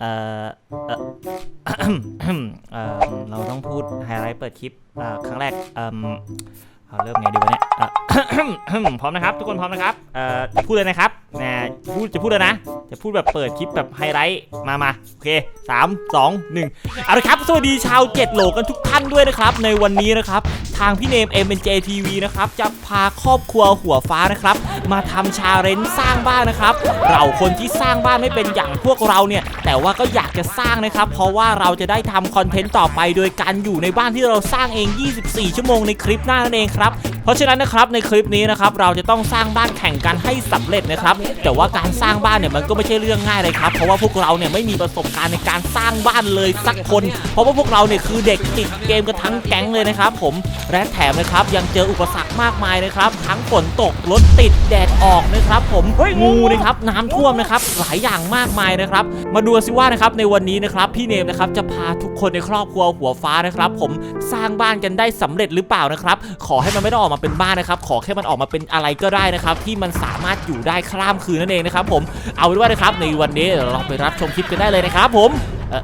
เอ่อเอ่อเอ่อเราต้องพูดไฮไลท์เปิดคลิปอ่าครั้งแรกเอ่มเอาเริ่มไงดีวะเนี่ยเอ่อ พร้อมนะครับ ทุกคนพร้อมนะครับเอ่อจะพูดเลยนะครับนะพูดจะพูดเลยนะ จะพูดแบบเปิดคลิปแบบไฮไลท์มามาโอเคสามสองหนึ่งเอาละครับสวัสดีชาวเจ็ดโหลกันทุกท่านด้วยนะครับ ในวันนี้นะครับ ทางพี่เนม m n j TV นะครับ จะ พาครอบครัวหัวฟ้านะครับ มาทำชาเลนจ์สร้างบ้านนะครับ เราคนที่สร้างบ้านไม่เป็นอย่างพวกเราเนี่ย แต่ว่าก็อยากจะสร้างนะครับ เพราะว่าเราจะได้ทำคอนเทนต์ต่อไป โดยการอยู่ในบ้านที่เราสร้างเอง 24 ชั่วโมงในคลิปหน้านั่นเองครับเพราะฉะนั้นนะครับในคลิปนี้นะครับเราจะต้องสร้างบ้านแข่งกันให้สำเร็จนะครับ แต่ว่าการสร้างบ้านเนี่ยมันก็ไม่ใช่เรื่องง่ายเลยครับ เพราะว่าพวกเราเนี่ยไม่มีประสบการณ์ในการสร้างบ้านเลยสักคน เพราะว่าพวกเราเนี่ยคือเด็กติดเกมกันทั้งแก๊งเลยนะครับ ผมและแถมนะครับยังเจออุปสรรคมากมายนะครับทั้งฝนตกรถติดแดดออกนะครับ ผมงูนะครับน้ำท่วมนะครับหลายอย่างมากมายนะครับ มาดูสิว่านะครับในวันนี้นะครับพี่เนมนะครับจะพาทุกคนในครอบครัวหัวฟ้านะครับ ผมสร้างบ้านกันได้สำเร็จหรือเปล่านะครับ ขอให้มันไม่ต้องออกมาเป็นบ้านนะครับขอแค่มันออกมาเป็นอะไรก็ได้นะครับ ที่มันสามารถอยู่ได้ข้ามคืนนั่นเองนะครับ ผมเอาเป็นว่านะครับในวันนี้เดี๋ยวเราไปรับชมคลิปกันได้เลยนะครับผมเออ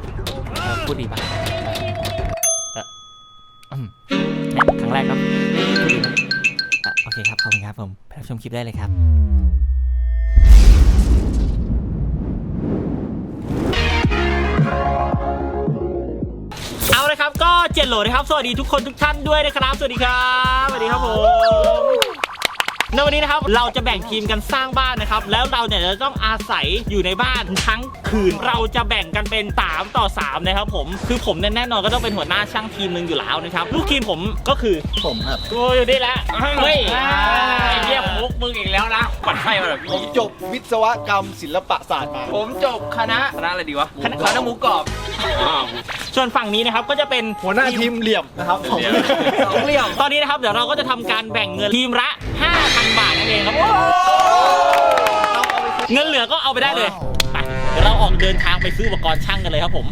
เอ่อพูดดีปะเอออืมเนี่ยครั้งแรกครับ เคครับ ขอบคุณครับผมไปรับชมคลิปได้เลยครับเอาเลยครับก็เจ็ดโหลนะครับ สวัสดีทุกคนทุกท่านด้วยนะครับ สวัสดีครับ สวัสดีครับผม ในวันนี้นะครับเราจะแบ่งทีมกันสร้างบ้านนะครับ แล้วเราเนี่ยจะต้องอาศัยอยู่ในบ้านทั้งคืน เราจะแบ่งกันเป็น3ต่อ3นะครับผมคือผมเนี่ยแน่นอนก็ต้องเป็นหัวหน้าช่างทีมหนึ่งอยู่แล้วนะครับลูกทีมผมก็คือผมครับกูอยู่นี่แหละเฮ้ยอ่าไอ้เหี้ยมุกมึงอีกแล้วนะปัดไฟมาแบบผมนี้จบวิศวกรรมศิลปศาสตร์มาผมจบคณะคณะอะไรดีวะคณะคณะหมูกรอบส่วนฝั่งนี้นะครับก็จะเป็นหัวหน้าทีมเหลี่ยมนะครับผมสองเหลี่ยมตอนนี้นะครับเดี๋ยวเราก็จะทำการแบ่งเงินทีมละ 5,000 บาทนั่นเองครับเงินเหลือก็เอาไปได้เลยไปเดี๋ยวเราออกเดินทางไปซื้ออุปกรณ์ช่างกันเลยครับผม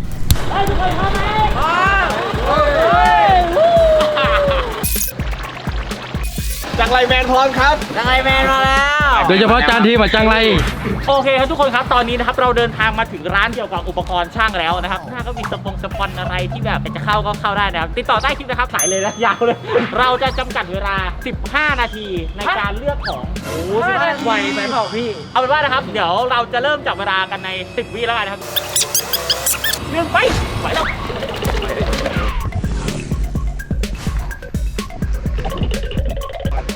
จังไรแมนพร้อมครับยังไงแมนมาแล้ว โดยเฉพาะจานทีมอะจังไร โอเคครับทุกคนครับตอนนี้นะครับเราเดินทางมาถึงร้านเกี่ยวกับอุปกรณ์ช่างแล้วนะครับ ถ้าก็มีสปงสปอนอะไรที่แบบอยากจะเข้าก็เข้าได้นะครับ ติดต่อใต้คลิปนะครับขายเลยนะยาวเลย เราจะจำกัดเวลา 15 นาทีในการเลือกของโอ้โหสิบห้านาทีไวไหมเปล่าพี่ เอาเป็นว่านะครับเดี๋ยวเราจะเริ่มจับเวลากันใน 10 วิแล้วกันนะครับเรื่องไปไปแล้ว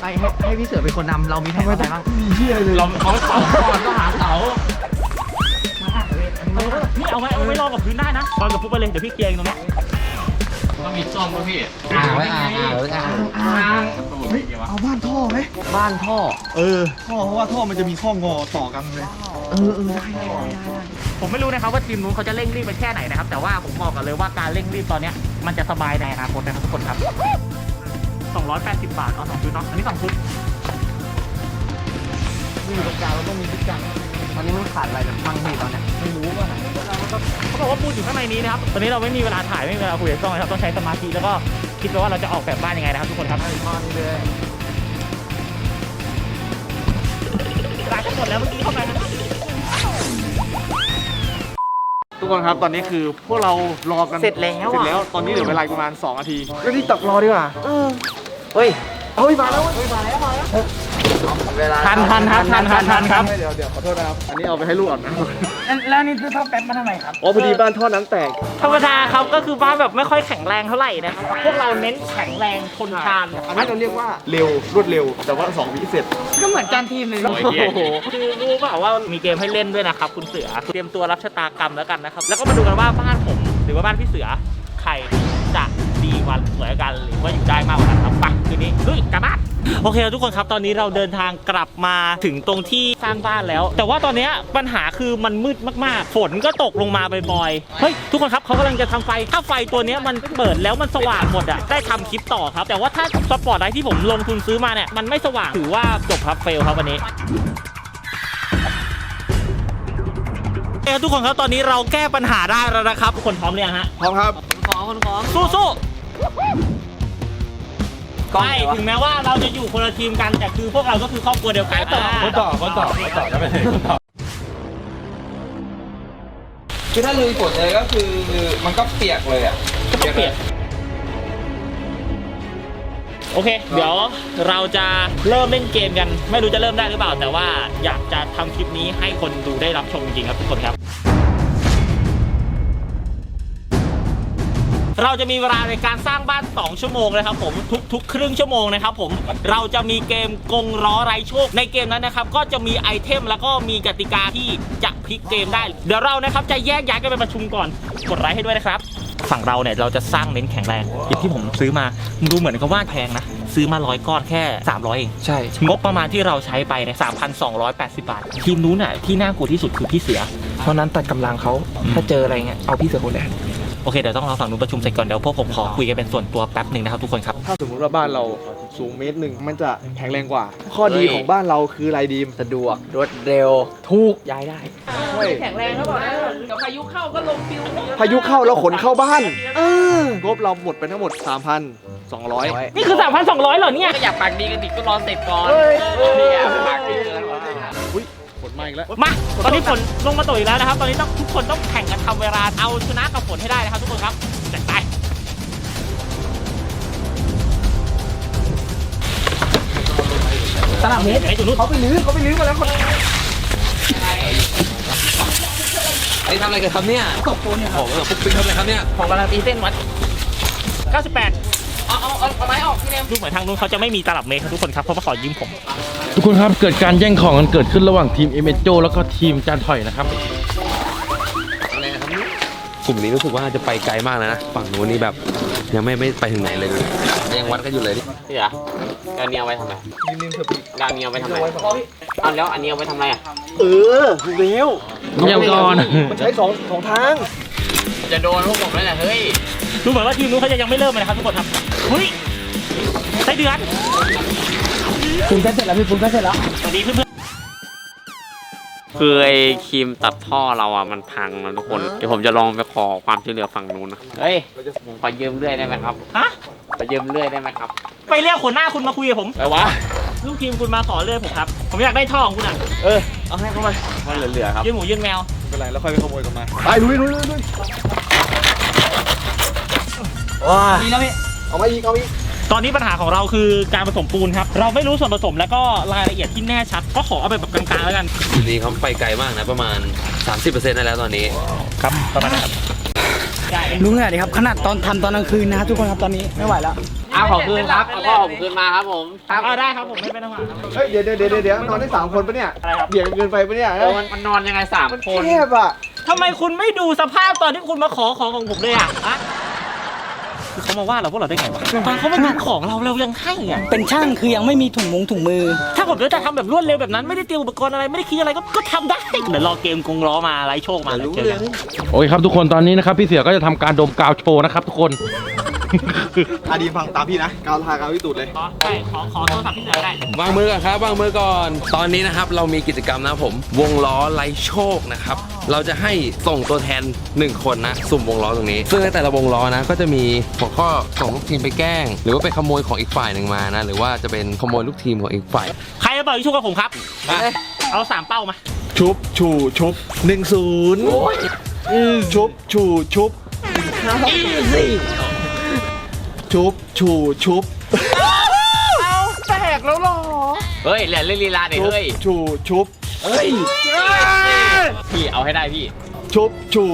ให้ให้ให้พี่เสือเป็นคนนำเรามีแผนอะไรบ้างเราเขาเสาก่อนก็หาเสาพี่เอาไว้เอาไว้รองกับพื้นได้นะรองกับฟุตไปเลยเดี๋ยวพี่เคลียร์เองตรงนี้ต้องมีซ่อมป่ะพี่อ่าไว้อ่าอ่าไว้อ่าเอาบ้านท่อไหมบ้านท่อ เออ ท่อเพราะว่าท่อมันจะมีข้องอต่อกันเลยเออเออได้ได้ได้ได้ผมไม่รู้นะครับว่าทีมนู้นเขาจะเร่งรีบไปแค่ไหนนะครับ แต่ว่าผมบอกกันเลยว่าการเร่งรีบตอนเนี้ยมันจะสบายในอนาคตนะครับทุกคนครับ 280 บาท เอาสองชุดเนาะ อันนี้สองชุดมีตรงกลางเราต้องมีทุกอย่างตอนนี้มันขาดอะไรแบบฟังพี่ตอนเนี้ยไม่รู้ว่าเขาบอกว่าปูนอยู่ข้างในนี้นะครับ ตอนนี้เราไม่มีเวลาถ่ายไม่มีเวลาคุยกับกล้องนะครับ ต้องใช้สมาธิแล้วก็คิดไปว่าเราจะออกแบบบ้านยังไงนะครับทุกคนครับมันเลยเวลาจะหมดแล้วเมื่อกี้เข้าไปนะครับทุกคนครับตอนนี้คือพวกเรารอกันเสร็จแล้ว เสร็จอะแล้ว ตอนนี้เหลือเวลาประมาณ2นาทีก็ที่ตักรอดีกว่า เฮ้ยเฮ้ยมาแล้วเฮ้ยมาแล้วมาแล้วเวลาทันทันครับทันทันทันครับเดี๋ยวเดี๋ยวขอโทษนะครับ อันนี้เอาไปให้ลูกอ่อนนะแล้วนี่ซื้อท่อแป๊บมาทำไมครับอ๋อพอดีบ้านท่อน้ำแตก ธรรมดาครับก็คือบ้านแบบไม่ค่อยแข็งแรงเท่าไหร่นะครับพวกเราเน้นแข็งแรงทนทานอันนี้เราเรียกว่าเร็วรวดเร็ว แต่ว่า2วิเสร็จ ก็เหมือนจานทีมเลยโอ้โหคือรู้เปล่าว่ามีเกมให้เล่นด้วยนะครับคุณเสือเตรียมตัวรับชะตากรรมแล้วกันนะครับแล้วก็มาดูกันว่าบ้านผมหรือว่าบ้านพี่เสือใครจะดีก ว่าสวยกันหรือว่าอยู่ได้มากกว่ากันครับไปคืนนี้ลุยกลับบ้านโอเคทุกคนครับตอนนี้เราเดินทางกลับมาถึงตรงที่สร้างบ้านแล้ว แต่ว่าตอนเนี้ยปัญหาคือมันมืดมากๆ ฝนก็ตกลงมาบ่อยๆเฮ้ยทุกคนครับเขากำลังจะทำไฟถ้าไฟตัวเนี้ยมันเปิดแล้วมันสว่างหมดอะได้ทำคลิปต่อครับ แต่ว่าถ้าสปอร์ตไลท์ที่ผมลงทุนซื้อมาเนี่ยมันไม่สว่างถือว่าจบครับเฟลครับวันนี้เอ้ยทุกคนครับตอนนี้เราแก้ปัญหาได้แล้วนะครับทุกคนพร้อมหรือยังฮะพร้อมครับของคนของสู้สู้ กล้องไม่ไหนวะถึงแม้ว่าเราจะอยู่คนละทีมกัน แต่คือพวกเราก็คือครอบครัวเดียวกันคนต่อคนต่อคนต่อแล้วไม่ใช่คนต่อคือถ้าลุยฝนเลยก็คือมันก็เปียกเลยอะก็ต้องเปลี่ยนโอเค เดี๋ยวเราจะเริ่มเล่นเกมกัน ไม่รู้จะเริ่มได้หรือเปล่า แต่ว่าอยากจะทำคลิปนี้ให้คนดูได้รับชมจริงๆครับทุกคนครับ เราจะมีเวลาในการสร้างบ้าน 2 ชั่วโมงนะครับผมทุกๆ ครึ่งชั่วโมงนะครับผมเราจะมีเกมกงล้อไร้โชคในเกมนั้นนะครับก็จะมีไอเทมแล้วก็มีกติกาที่จะพลิกเกมได้ เดี๋ยวเรานะครับจะแยกย้ายกันไปประชุมก่อนกดไลค์ให้ด้วยนะครับฝั่งเราเนี่ยเราจะสร้างเน้นแข็งแรงอย่างที่ผมซื้อมาดูเหมือนกับว่าแพงนะ ซื้อมาร้อยก้อนแค่ 300 เอง ใช่ งบประมาณที่เราใช้ไปเนี่ย3,280 บาท ทีมนู้นน่ะที่น่ากลัวที่สุดคือพี่เสือ เพราะนั้นตัดกำลังเขาถ้าเจออะไรเงี้ยเอาพี่เสือคนแรก โอเคเดี๋ยวต้องรอฝั่งนู้นประชุมเสร็จก่อนเดี๋ยวพวกผมขอคุยกันเป็นส่วนตัวแป๊บหนึ่งนะครับทุกคนครับ ถ้าสมมติว่าบ้านเราสูงเมตรหนึ่งมันจะแข็งแรงกว่า ข้อดีของบ้านเราคืออะไรดีมสะดวกรวดเร็วถูกย้ายได้เฮ้ยแข็งแรงแล้วบอกนะเดี๋ยวพายุเข้าก็ลงฟิวพายุเข้าเราขนเข้าบ้านเอองบเราหมดไปทั้งหมด 3,200 นี่คือ 3,200เหรอเนี่ย ก็อยากปากดีกันติดก็รอเสร็จก่อนเฮ้ยเนี่ยปากดีเลยอุ้ยฝน มาอีกแล้วมาตอนนี้ฝนลงมาตกอีกแล้วนะครับ ตอนนี้ต้องทุกคนต้องแข่งกันทำเวลาเอาชนะกับฝนให้ได้นะครับ ทุกคนครับจัดไปตลาดเมตรไอ้จุดนู้นเขาไปลื้อเขาไปลื้อมาแล้วคนไอ้ทำอะไรกันครับเนี่ยตกตัวเนี่ยโอ้โหพวกปิ๊งทำอะไรครับเนี่ยผมกำลังตีเส้นวัด 98 ดูเหมือนทางนู้นเขาจะไม่มีตลับเมตรครับทุกคนครับเพราะว่าขอยืมผม ทุกคนครับเกิดการแย่งของกันเกิดขึ้นระหว่างทีมเอเมโจแล้วก็ทีมจานถอยนะครับกลุ่มนี้รู้สึกว่าจะไปไกลมากแล้วนะฝั่งนู้นนี่แบบยังไม่ไม่ไปถึงไหนเลยยังวัดกันอยู่เลยนี่พี่เหรอเอาอันนี้เอาไว้ทำไมเอาอันนี้เอาไว้ทำไมเอาแล้วอันนี้เอาไว้ทำอะไรอะเออเร็วเดี๋ยวก่อนมันใช้สองสองทางจะโดนพวกผมแล้วแหละเฮ้ยดูเหมือนว่าทีมนู้นเขาจะยังไม่เริ่มเลยนะครับทุกคนครับเฮ้ยไส้ เดือนปรุงเสร็จแล้วพี่ปรุงเสร็จแล้วสวัสดีเพื่อนคือไอ้ครีมตัดท่อเราอะมันพังนะทุกคนเดี๋ยวผมจะลองไปขอความช่วยเหลือฝั่งนู้นนะเฮ้ยผมขอยืมเลื่อยได้ไหมครับๆฮะขอยืมเลื่อยได้ไหมครับ ไปเรียกคนหน้าคุณมาคุยกับผมไปวะลูกทีมคุณมาขอเลื่อยผมครับ ผมอยากได้ท่อของคุณอะเออเอาให้เข้ามามันเหลือๆครับยื่นหมูยื่นแมวไม่เป็นไรแล้วค่อยไปขโมยกันมาไปลุยลุยลุยลุยว้าดีแล้วพี่เอามาอีกเอาอีก ตอนนี้ปัญหาของเราคือการผสมปูนครับ เราไม่รู้ส่วนผสมแล้วก็รายละเอียดที่แน่ชัด ก็ขอเอาไปแบบกลางๆแล้วกันกลุ่มนี้เขาไปไกลมากนะ ประมาณ 30%ได้แล้วตอนนี้ ครับประมาณนั้นครับลุงเหนื่อยดิครับ ขนาดตอนทำตอนกลางคืนนะครับทุกคนครับตอนนี้ไม่ไหวแล้วเอาของคืนครับเอาพ่อผมคืนมาครับผมครับเอาได้ครับผมไม่เป็นปัญหาครับเฮ้ยเดี๋ยวเดี๋ยวเดี๋ยวเดี๋ยวนอนได้สามคนปะเนี่ยอะไรครับเบียดกันเกินไปปะเนี่ยโอ้มันมันนอนยังไงสามมันคนแคบอะทำไมคุณไม่ดูสภาพตอนที่คุณมาขอของของผมเลยอะอะ คือเขามาว่าเราพวกเราได้ไงวะตอนเขามาดูของเราเรายังให้อะเป็นช่างคือยังไม่มีถุงมงถุงมือ ถ้าผมจะทำแบบรวดเร็วแบบนั้นไม่ได้เตรียมอุปกรณ์อะไรไม่ได้คิดอะไรก็ก็ทำได้เดี๋ยวรอเกมกงล้อมาไล่โชคมาแล้วเจอกันโอเคครับทุกคนตอนนี้นะครับพี่เสือก็จะทำการดมกาวโชว์นะครับทุกคน อาดีมฟังตามพี่นะกาวทากาวที่ตูดเลย ขอใช่ขอขอโทรศัพท์พี่เสือได้ วางมือก่อนครับวางมือก่อน ตอนนี้นะครับเรามีกิจกรรมนะครับผม วงล้อไล่โชคนะครับ เราจะให้ส่งตัวแทน 1 คนนะสุ่มวงล้อตรงนี้ ซึ่งในแต่ละวงล้อนะก็จะมีหัวข้อส่งลูกทีมไปแกล้ง หรือว่าไปขโมยของอีกฝ่ายหนึ่งมานะหรือว่าจะเป็นขโมยลูกทีมของอีกฝ่าย ใครจะเปิดชุกกับผมครับ เอาสามเป้ามา ชุบชูชุบหนึ่งศูนย์ชุบชูชุบ ชุบชูชุบเฮ้ยเหลือเล่นลีลาเดี๋ยวชุบเฮ้ยชูชุบพี่เอาให้ได้พี่ชุบชู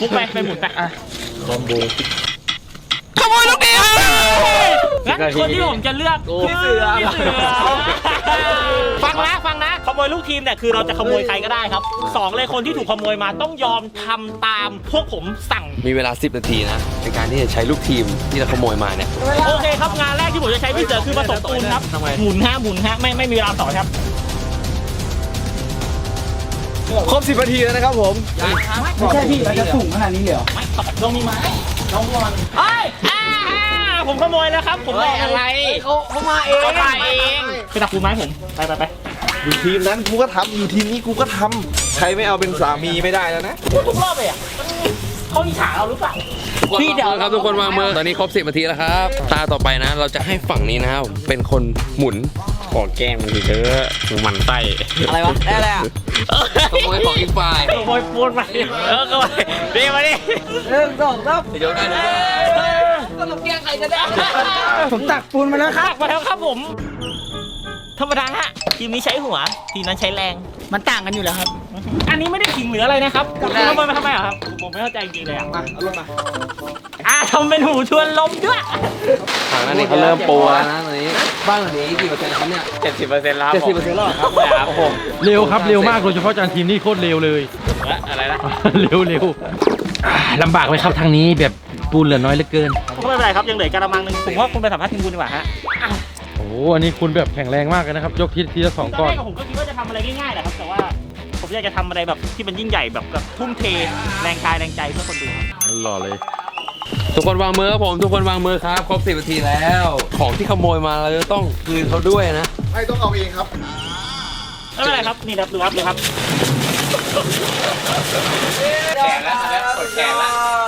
มุกไปไปหมุนไปอะคอมโบ งั้นคนที่ผมจะเลือกคือพี่เสือฟังนะฟังนะขโมยลูกทีมเนี่ยคือเราจะขโมยใครก็ได้ครับสองเลยคนที่ถูกขโมยมาต้องยอมทำตามพวกผมสั่งมีเวลา 10 นาทีนะในการที่จะใช้ลูกทีมที่เราขโมยมาเนี่ยโอเคครับงานแรกที่ผมจะใช้พี่เสือคือผสมปูนครับทำไมหมุนฮะหมุนฮะไม่ไม่มีเวลาต่อครับครบสิบนาทีแล้วนะครับผมไม่ใช่พี่เราจะถุงขนาดนี้เลยเหรอไม่ตอบลงมีไหมลงก่อนเอ้ยอ่า ผมขโมยแล้วครับ ผมเฮ้ยบกอะไรเขาเขามาเองเขามาเองไปตักปูนไม้ผม ไปไปไปอยู่ทีมนั้นกูก็ทำอยู่ทีมนี้กูก็ทำใครไม่เอาเป็นสามีไม่ได้แล้วนะพูดทุกรอบเลยอะเขาอิจฉาเราหรือเปล่าพี่เดี๋ยวครับทุกคนวางมือตอนนี้ครบ10นาทีแล้วครับ ตาต่อไปนะ เราจะให้ฝั่งนี้นะครับเป็นคนหมุนขอแกล้งมันดีเด้อมึงหมันไส้อะไรวะได้อะไรอะขโมยของอีกฝ่ายขโมยปูนไปเออก็ไปดีมาดิหนึ่งสองสามเดี๋ยว กันนะผมตักปูนมาแล้วครับมาแล้วครับผม ธรรมดาฮะทีมนี้ใช้หัว ทีมนั้นใช้แรง มันต่างกันอยู่แล้วครับ อันนี้ไม่ได้ขิงหรืออะไรนะครับคุณขโมยมาทำไมอะครับ ผมไม่เข้าใจจริงๆเลยอะมาเอาลงมาอ่าทำเป็นหูชวนลมด้วยทางนั้นนี่เขาเริ่มปูแล้วนะตอนนี้บ้านหลังนี้กี่เปอร์เซ็นต์ครับเนี่ยเจ็ดสิบเปอร์เซ็นต์แล้วครับเจ็ดผสิบมเปอร์เซ็นต์แล้วเหรอครับครับผมเร็วครับเร็วมากโดยเฉพาะจานทีมนี่โคตรเร็วเลย อะไรนะ เร็วเร็วอ่าลำบากไหมครับทางนี้แบบ ปูนเหลือน้อยเหลือเกิน ก็ไม่เป็นไรครับยังเหลือกระมังหนึ่งผมว่าคุณไปสัมภาษณ์ทีมคุณดีกว่าฮะโอ้โหอันนี้คุณแบบแข็งแรงมากเลยนะครับ ยกทีทีละสองตอนก้อนแรกผมก็คิดว่าจะทำอะไรง่ายๆแหละครับแต่ว่าผมอยากจะทำอะไรแบบที่มันยิ่งใหญ่แบบแบบทุ่มเทแรงกายแรงใจเพื่อคนดูครับ หล่อเลย ทุกคนวางมือครับผมทุกคนวางมือครับ ครบสิบนาทีแล้ว ของที่ขโมยมาเราจะต้องคืนเขาด้วยนะ ไม่ต้องเอาเองครับ ไม่เป็นไรครับ นี่ครับดูครับดูครับแข่งแล้วกดแข่งแล้ว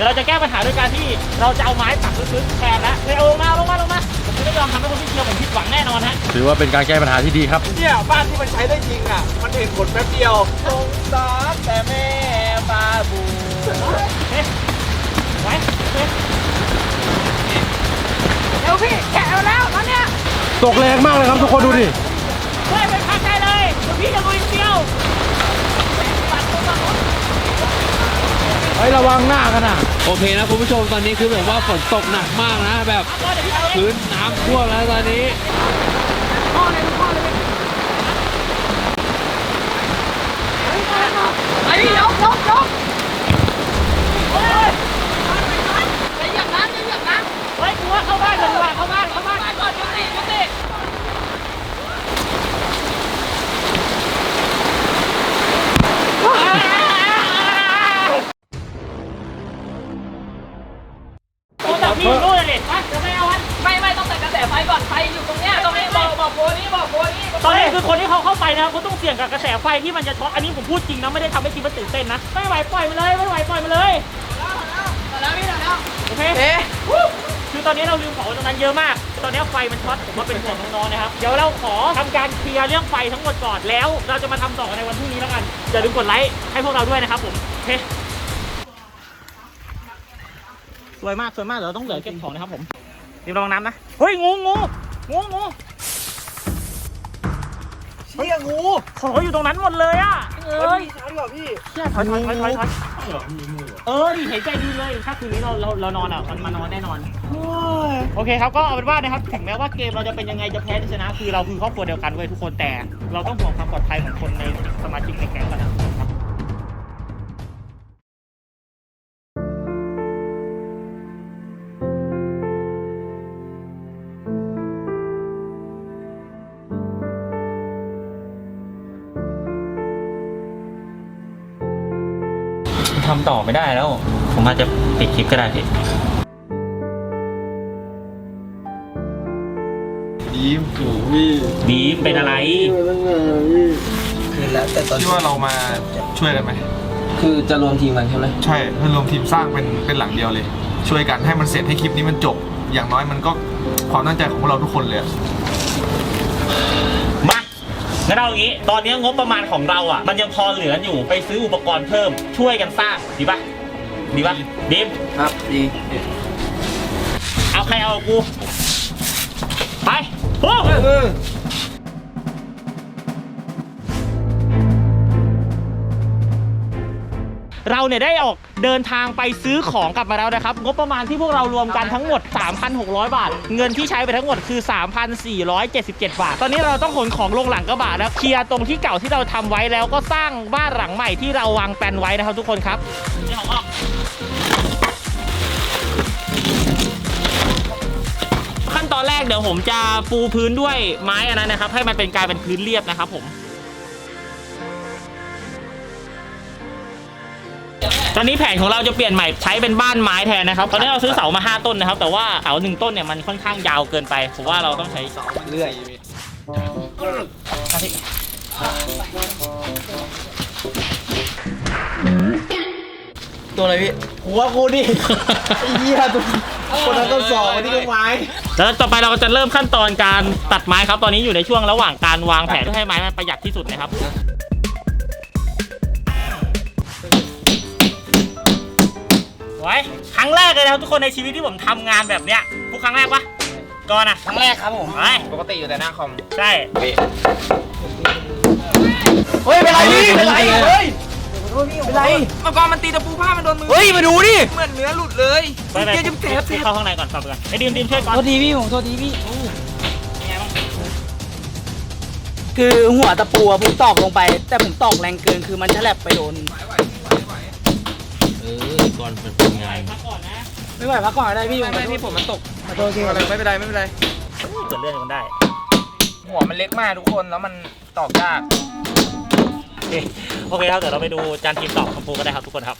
ดี๋ยวเราจะแก้ปัญหาด้วยการที่เราจะเอาไม้ปักลึกๆแทนนะเฮ้ยเอาลงมาลงมาลงมาผมจะไม่ยอมทำให้คนที่เชียร์ผมผิดหวังแน่นอนฮะถือว่าเป็นการแก้ปัญหาที่ดีครับ เนี่ยบ้านที่มันใช้ได้จริงอะ มันเห็นผลแป๊บเดียวสงสารแต่แม่ปลาบูเฮ้ยไว้เฮ้ยเร็วพี่แกะเอาแล้วตอนเนี้ยตกแรงมากเลยครับทุกคนดูดิ ฮ้ยระวังหน้ากันนะโอเคนะคุณผู้ชมตอนนี้คือแบบว่าฝนตกหนักมากนะแบบก็เดี๋ยวพี่เอาเองพื้นน้ำท่วมแล้วตอนนี้ไอ้ยกยกยกเฮ้ยอย่าอย่างนั้นอย่าอย่างนั้นเฮ้ยกูว่าเข้าบ้านก่อนดีกว่าเข้าบ้านเข้าบ้านก่อนยุติยุติตัว บอกบอกโบนี้บอกโบนี้บอกตอนนี้คือคนที่เขาเข้าไปนะครับเขาต้องเสี่ยงกับกระแสไฟที่มันจะช็อตอันนี้ผมพูดจริงนะไม่ได้ทำให้ทีมมันตื่นเต้นนะไม่ไหวปล่อยมาเลยไม่ไหวปล่อยมาเลยแล้วพี่แล้วโอเคคือตอนนี้เราลืมของตรงนั้นเยอะมาก ตอนนี้ไฟมันช็อตผมว่าเป็นห่วงน้องๆนะครับเดี๋ยวเราขอทำการเคลียร์เรื่องไฟทั้งหมดก่อนแล้ว เราจะมาทำต่อในวันพรุ่งนี้แล้วกันอย่าลืมกดไลค์ให้พวกเราด้วยนะครับผมโอเคสวยมากสวยมากเดี๋ยวเราต้องเหลือเก็บของนะครับผมเตรียมรองน้ำนะเฮ้ยงูงูงูงูเฮียงูของอยู่ตรงนั้นหมดเลยอะเอ้ยช้าดีกว่าพี่ถอยถอยถอยถอยถอยเออดิเห็นใจดีเลยถ้าคืนนี้เราเราเรานอนอะมันมานอนแน่นอน โอเคครับก็เอาเป็นว่านะครับถึงแม้ว่าเกมเราจะเป็นยังไงจะแพ้จะชนะ คือเราคือครอบครัวเดียวกันเว้ยทุกคนแต่ เราต้องห่วงความปลอดภัยของคนในสมาชิกในแก๊งกันนะ ต่อไม่ได้แล้ว ผมอาจจะปิดคลิปก็ได้พี่ยิ้มถูพี่บีมเป็นอะไรคืนแล้วแต่ตอนคิดว่าเรามาช่วยกันไหม คือจะรวมทีมกันใช่ไหมใช่เพื่อนรวมทีมสร้างเป็นเป็นหลังเดียวเลย ช่วยกันให้มันเสร็จให้คลิปนี้มันจบ อย่างน้อยมันก็ความตั้งใจของพวกเราทุกคนเลยอะมา งั้นเอาอย่างนี้ ตอนนี้งบประมาณของเราอะ มันยังพอเหลืออยู่ไปซื้ออุปกรณ์เพิ่มช่วยกันสร้างดีปะดีปะดีมครับดีเอาใครเอากู ไปโอ้เราเนี่ยได้ออก เดินทางไปซื้อของกลับมาแล้วนะครับ งบประมาณที่พวกเรารวมกันทั้งหมด 3,600 บาท เงินที่ใช้ไปทั้งหมดคือ 3,477 บาท ตอนนี้เราต้องขนของลงหลังกระบะแล้วเคลียร์ตรงที่เก่าที่เราทำไว้แล้วก็สร้างบ้านหลังใหม่ที่เราวางแปลนไว้นะครับทุกคนครับนี่ของออกขั้นตอนแรกเดี๋ยวผมจะปูพื้นด้วยไม้อันนั้นนะครับ ให้มันเป็นกลายเป็นพื้นเรียบนะครับผม ตอนนี้แผนของเราจะเปลี่ยนใหม่ใช้เป็นบ้านไม้แทนนะครับตอนนี้เราซื้อเสามา5ต้นนะครับ แต่ว่าเสาหนึ่งต้นเนี่ยมันค่อนข้างยาวเกินไปผมว่าเราต้องใช้เสาเรื่อยตัวอะไรพี่หัวกูดิไอ้เหี้ยตัวคนนั้นก็สองอันนี้ก็ไม้แล้วต่อไปเราก็จะเริ่มขั้นตอนการตัดไม้ครับ ตอนนี้อยู่ในช่วงระหว่างการวางแผนเพื่อให้ไม้มันประหยัดที่สุดนะครับ ไว้ครั้งแรกเลยนะครับทุกคนในชีวิตที่ผมทำงานแบบเนี้ยทุกครั้งแรกปะก่อนอะครั้งแรกครับผมไปปกติอยู่แต่หน้าคอมใช่เฮ้ยเป็นไรพี่เป็นไรเฮ้ยเป็นไรมังกรมันตีตะปูผ้ามันโดนมือเฮ้ยมาดูดิเหมือนเนื้อหลุดเลยไปไปเจ๊จะเจ็บเข้าข้างในก่อนครับก่อนไอ้ดิมดิมช่วยก่อนโทษทีพี่ผมโทษทีพี่คือหัวตะปูอะผมตอกลงไป แต่ผมตอกแรงเกินคือมันฉลับไปโดนเออ ก่อนเป็นคนงานพักก่อนนะไม่ไหวพักก่อนได้พี่ไม่ไม่พี่ผมมันตกขอโทษทีไม่เป็นไรไม่เป็นไรเกิดเรื่องมันได้ หัวมันเล็กมากทุกคนแล้วมันตอกยากโอเคโอเคครับเดี๋ยวเราไปดูจานทีมตอบคำพูกันได้ครับทุกคนครับ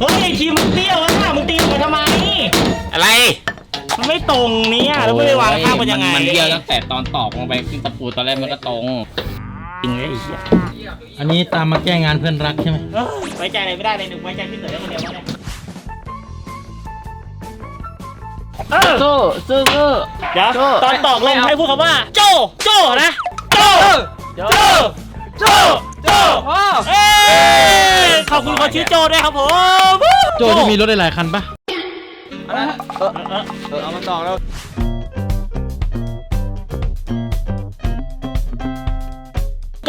เฮ้ยทีมมันเตี้ยวแล้วนะมึงตีมันทำไม อะไร มันไม่ตรงเนี่ยแล้วไม่ได้วางข้างมันยังไง มันเบี้ยวตั้งแต่ตอนตอกลงไปขึ้นตะปูตอนแรกมันก็ตรง จริงเลยไอ้เหี้ยอันนี้ตามมาแก้งานเพื่อนรักใช่ไหมเอ้ยไว้ใจอะไรไม่ได้เลยหนึ่งไว้ใจพี่เต๋อได้คนเดียวแล้วเนี่ยเออโซ่โซ่โซ่เดี๋ยวโจ้ตอนตอกลงให้พูดคำว่า โจ โจนะโจโจ โจ โจเอ้ยขอบคุณคนชื่อโจด้วยครับผมโจที่มีรถได้หลายคันปะเออเออเออเอามาต่อแล้ว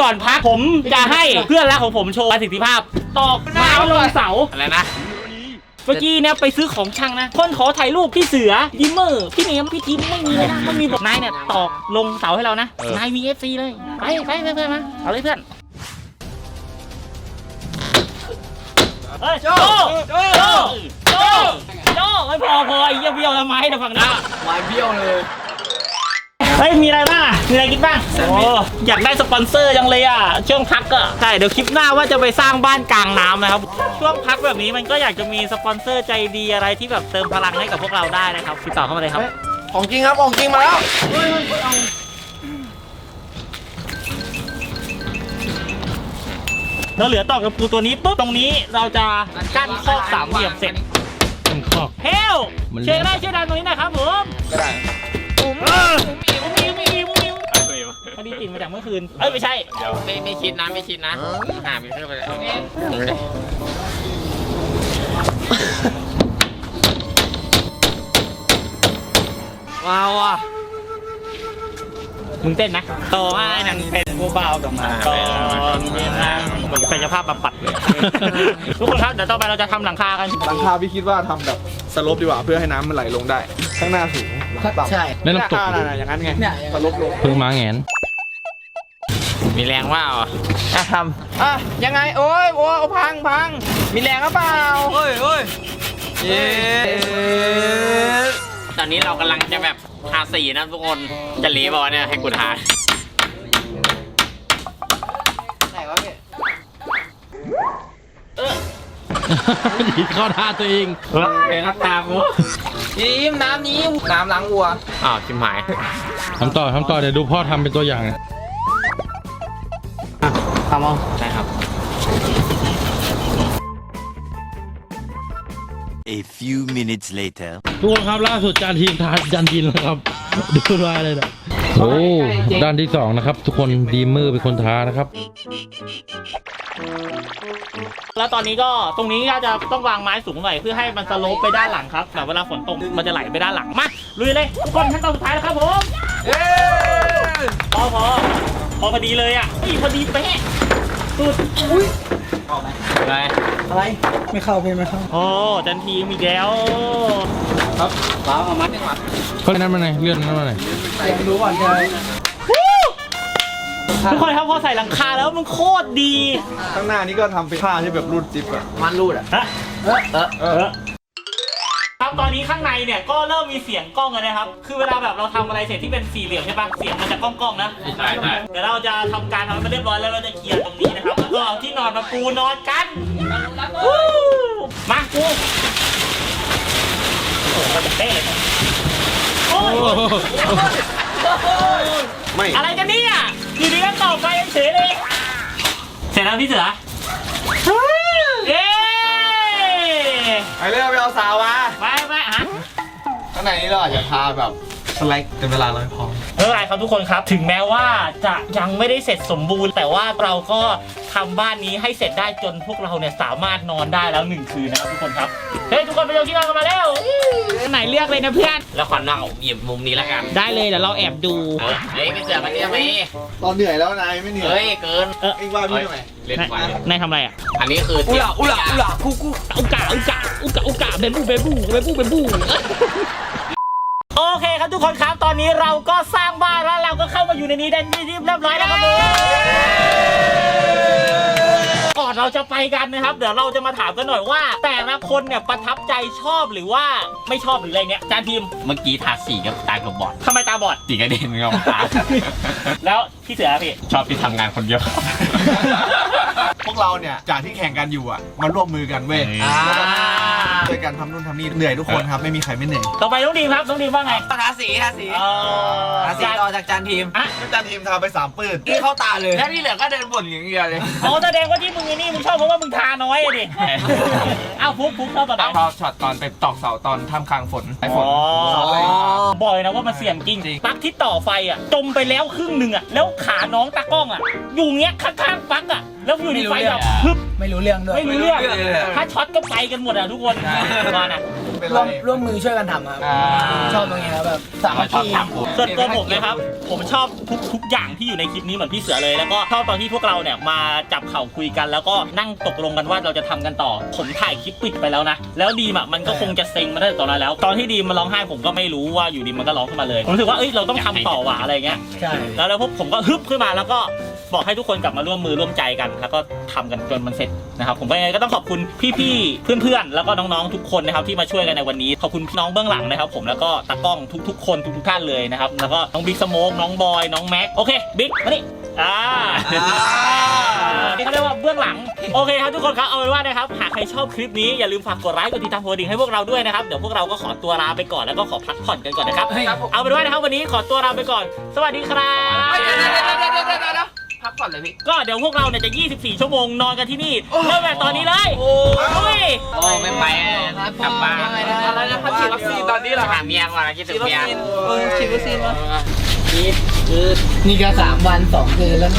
ก่อนพักผมจะให้เพื่อนรักของผมโชว์ประสิทธิภาพ ตอกไม้ลงเสา อะไรนะ เมื่อกี้เนี่ยไปซื้อของช่างนะ คนขอถ่ายรูปพี่เสือยิมเมอร์ พี่เนมพี่ทิมไม่มีเลยนะมันมีบอกนายเนี่ยตอกลงเสาให้เรานะนายมีเอฟซีเลย ไปไปเพื่อนๆมาเอาเลยเพื่อนเฮ้ยโจโจโจโจโจไม่พอพอไอ้เหี้ยเบี้ยวแล้วไม้เดี๋ยวฝั่งนี้ไม้เบี้ยวเลย เฮ้ยมีอะไรบ้างอะมีอะไรกินบ้างโอ้อยากได้สปอนเซอร์จังเลยอะช่วงพักอะใช่เดี๋ยวคลิปหน้าว่าจะไปสร้างบ้านกลางน้ำนะครับ ช่วงพักแบบนี้มันก็อยากจะมีสปอนเซอร์ใจดีอะไรที่แบบเติมพลังให้กับพวกเราได้นะครับติดต่อเข้ามาเลยครับ ของจริงครับของจริงมาแล้วเราเหลือต่อกับปูตัวนี้ปุ๊บตรงนี้เราจะกั้นคอกสามเหลี่ยมเสร็จเป็นคอกเฮลมันเช็คได้เช็คได้ตรงนี้นะครับผม ก็ได้ อุ้มอุ้มอิวอุ้มอิวอุ้มอิวพอดีติดมาจากเมื่อคืน เอ้ยไม่ใช่ไม่ไม่คิดนะไม่คิดนะหาไม่เพื่อไปแล้วว้าวอะมึงเต้นนะโตง่ายนังเป็นผู้เบากับมาตอนเวลาเหมือนกายภาพบำบัดเลย ทุกคนครับเดี๋ยวต่อไปเราจะทำหลังคากัน หลังคาพี่คิดว่าทำแบบสลบดีกว่าเพื่อให้น้ำมันไหลลงได้ ข้างหน้าสูง หลังต่ำใช่ไม่ต้องตกอ่าน่ะอย่างนั้นไงเนี่ยสลบลงเพิ่งมาแงนมีแรงว่าอะอะทำอะยังไงโอ้ยโอ้ยเอาพังพังมีแรงหรือเปล่าเฮ้ยเฮ้ยเย้ตอนนี้เรากำลังจะแบบทาสีนะทุกคนจะหลีบอกเนี่ยให้กูทาไหนวะพี่หนีเข้าท่าตัวเองเป็นครับตากู ทีมน้ำนี้น้ำล้างวัว อ้าวชิมหาย ทำต่อทำต่อเดี๋ยวดูพ่อทำเป็นตัวอย่างทำเอาได้ครับ A few minutes later. ทุกคนครับล่าสุดจานทีมทานยันดินแล้วครับ ดูลายเลยนะโอ้ด้านที่สองนะครับ ทุกคนดีมือเป็นคนทานะครับ แล้วตอนนี้ก็ตรงนี้ก็จะต้องวางไม้สูงหน่อยเพื่อให้มันสโลปไปด้านหลังครับแบบเวลาฝนตกมันจะไหลไปด้านหลังมาลุยเลยทุกคนขั้นตอนสุดท้ายแล้วครับผมพอพอพอพอดีเลยอะนี่พอดีเป๊ะสุดอะไรอะไรไม่เข้าพี่ไม่เข้าโอ้จันทีมอีกแล้วล้างเอามัดดีกว่าเขานั้นมาไหนเลื่อนนั้นมาไหนยังรู้ก่อนเลย ทุกคนครับพอใส่หลังคาแล้วมันโคตรดีข้างหน้านี่ก็ทำเป็นผ้าที่แบบรูดจิ๊บอะมันรูดอะฮะเออเออเออ ครับตอนนี้ข้างในเนี่ยก็เริ่มมีเสียงกล้องแล้วนะครับ คือเวลาแบบเราทำอะไรเสร็จที่เป็นสี่เหลี่ยมใช่ปะเสียงมันจะก้องๆนะ ใช่ใช่เดี๋ยวเราจะทำการทำให้มันเรียบร้อยแล้วเราจะเคลียร์ตรงนี้นะครับแล้วก็เอาที่นอนมาปูนอนกันวู้มาปูโอ้โหมันจะเต้เลยโอ้ย ม่ อะไรกันเนี่ยอยู่ดีก็ตอบไปเฉยเลย เสร็จแล้วพี่เสือเย้ไปเรื่องไปเอาสาวมาไปไปฮะข้างในนี้เราอาจจะพาแบบ สไลด์แต่เวลาเราไม่พร้อม ไม่เป็นไรครับทุกคนครับ ถึงแม้ว่าจะยังไม่ได้เสร็จสมบูรณ์ แต่ว่าเราก็ทำบ้านนี้ให้เสร็จได้จนพวกเราเนี่ยสามารถนอนได้แล้วหนึ่งคืนนะครับทุกคนครับเฮ้ยทุกคนไปดูที่นอนกันมาแล้วไหนเลือกเลยนะเพื่อน แล้วขอนั่งหยิบมุมนี้แล้วกันได้เลยเดี๋ยวเราแอบดูเฮ้ยไม่เสือกมันเนี่ยไม่ตอนเหนื่อยแล้วนายไม่เหนื่อยเฮ้ยเกินเอ็งว่าพี่ทำไมเล่นไฟนายทำอะไรอะอันนี้คืออุลาอุลาอุลากูกูอุกาอุกาอุกาอุกาเบบูเบบูเบบูเบบู โอเคครับทุกคนครับตอนนี้เราก็สร้างบ้านแล้วเราก็เข้ามาอยู่ในนี้ได้ที่เรียบร้อยแล้วครับผมก่อนเราจะไปกันนะครับ เดี๋ยวเราจะมาถามกันหน่อยว่า แต่ละคนเนี่ยประทับใจชอบหรือว่าไม่ชอบหรืออะไรเนี่ยจานทีมเมื่อกี้ทาสีกับตากับบอดทำไมตาบอดสีกระเด็นเงาตาแล้วพี่เสือพี่ชอบที่ทำงานคนเดียว พวกเราเนี่ยจากที่แข่งกันอยู่อะมาร่วมมือกันเว้ยอ่าช่วยกันทำนู่นทำนี่เหนื่อยทุกคนครับไม่มีใครไม่เหนื่อยต่อไปน้องดีมครับน้องดีมว่าไงทาสีทาสีเอ่อทาสีต่อจากจานทีมอะอาจารย์ทีมทาไปสามปืนนี่เข้าตาเลย แล้วที่เหลือก็เดินบ่นอย่างเดียวเลยอ๋อแสดงว่าที่มึงไอ้นี่มึงชอบเพราะว่ามึงทาน้อยอะดิเอ้าฟุกฟุกชอบตอนไหนชอบช็อตตอนไปตอกเสาตอนท่ามกลางฝนไอ้ฝนอ๋อบอกเลยนะว่ามันเสี่ยงจริง ปลั๊กที่ต่อไฟอะจมไปแล้วครึ่งหนึ่งอะแล้วขาน้องตากล้องอะอยู่เงี้ยข้างๆปลั๊กอะแล้ว อยู่ในไฟแบบพึบไม่รู้เรื่องด้วย ไม่รู้เรื่อง ถ้าช็อตก็ไปกันหมดอะทุกคนว่านะร่วมร่วมมือช่วยกันทำครับชอบตรงนี้ครับแบบสามัคคีส่วนตัวผมนะครับ ผมชอบทุกทุกอย่างที่อยู่ในคลิปนี้เหมือนพี่เสือเลยแล้วก็ชอบตอนที่พวกเราเนี่ยมาจับเข่าคุยกัน แล้วก็นั่งตกลงกันว่าเราจะทำกันต่อ ผมถ่ายคลิปปิดไปแล้วนะแล้วดีมอะมันก็คงจะเซ็งมาตั้งแต่ตอนนั้นแล้ว ตอนที่ดีมมันร้องไห้ผมก็ไม่รู้ว่าอยู่ดีมันก็ร้องขึ้นมาเลยผมรู้สึกว่าเอ้ยเราต้องทำต่อว่ะอะไรเงี้ยใช่แล้วแล้วพวกผมก็ฮึบขึ้นมาแล้วก็ บอกให้ทุกคนกลับมาร่วมมือร่วมใจกัน แล้วก็ทำกันจนมันเสร็จนะครับผมก็ยังไงก็ต้องขอบคุณพี่ๆเพื่อนๆแล้วก็น้องๆทุกคนนะครับที่มาช่วยกันในวันนี้ขอบคุณพี่น้องเบื้องหลังนะครับผมแล้วก็ตากล้องทุกๆ คนทุกๆท่านเลยนะครับแล้วก็น้องบิ๊กสโมกน้องบอยน้องแม็กโอเคบิ๊กมานี่อ่านี่เขาเรียกว่าเบื้องหลังโอเคครับทุกคนครับเอาเป็นว่านะครับหากใครชอบคลิปนี้อย่าลืมฝากกดไลค์กดติดตามโพสต์ให้พวกเราด้วยนะครับเดี๋ยวพวกเราก็ขอตัวลาไปก่อนแล้วก็ขอพักผ่อนกันก่อนนะครับเอาเป็นว่านะครับวันนี้ขอตัวลาไปก่อน สวัสดีครับ พักผ่อนเลยพี่ ก็เดี๋ยวพวกเราเนี่ยจะ 24 ชั่วโมงนอนกันที่นี่เริ่มแบบตอนนี้เลยโอ้ยโอ้ไม่ไปกลับบ้านอะไรนะครับฉีดวัคซีนตอนนี้เหรอหาเมียก่อนนะคิดถึงเมียเออฉีดวัคซีนวะคิดคือนี่ก็สามวันสองคืนแล้ว